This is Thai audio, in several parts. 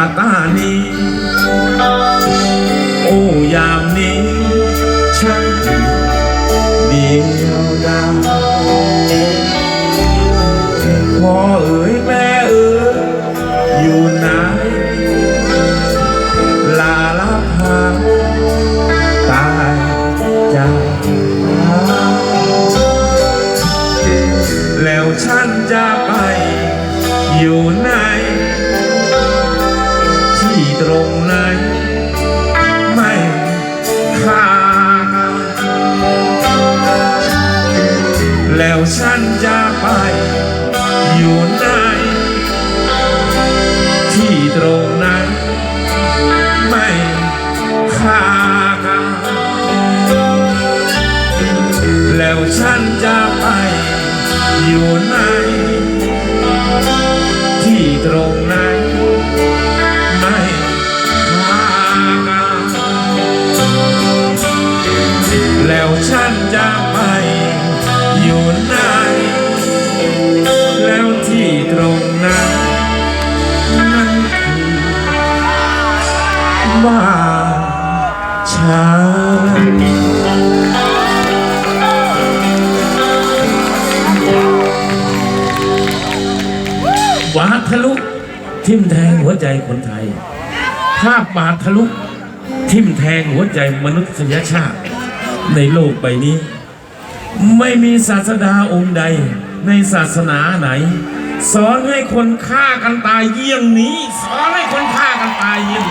ปากานี night. ทิ่มแทงหัวใจคนไทย ภาพบาดทะลุ ทิ่มแทงหัวใจมนุษยชาติ ในโลกใบนี้ ไม่มีศาสดาองค์ใด ในศาสนาไหน สอนให้คนฆ่ากันตายเยี่ยงนี้ สอนให้คนฆ่ากันตายเยี่ยง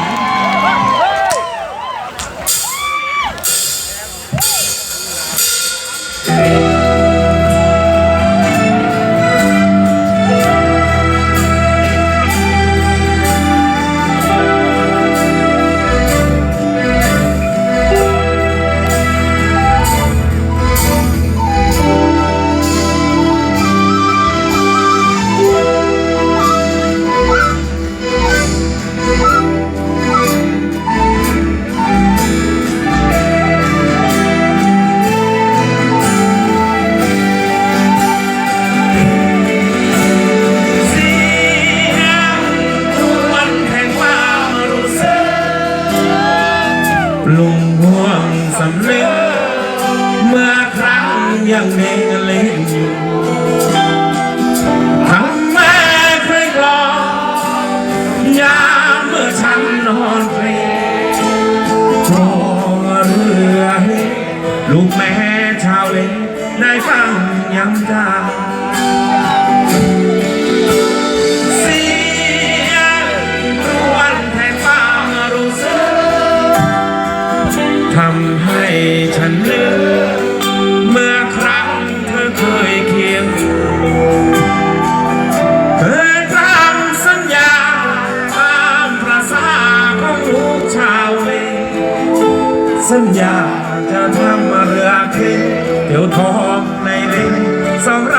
ห่วงสำนึกเมื่อครั้งยังเด็กเล่นอยู่ มอยากจะทำมาเรือเค็เดี๋ยวทองในลิ้นสำหรับ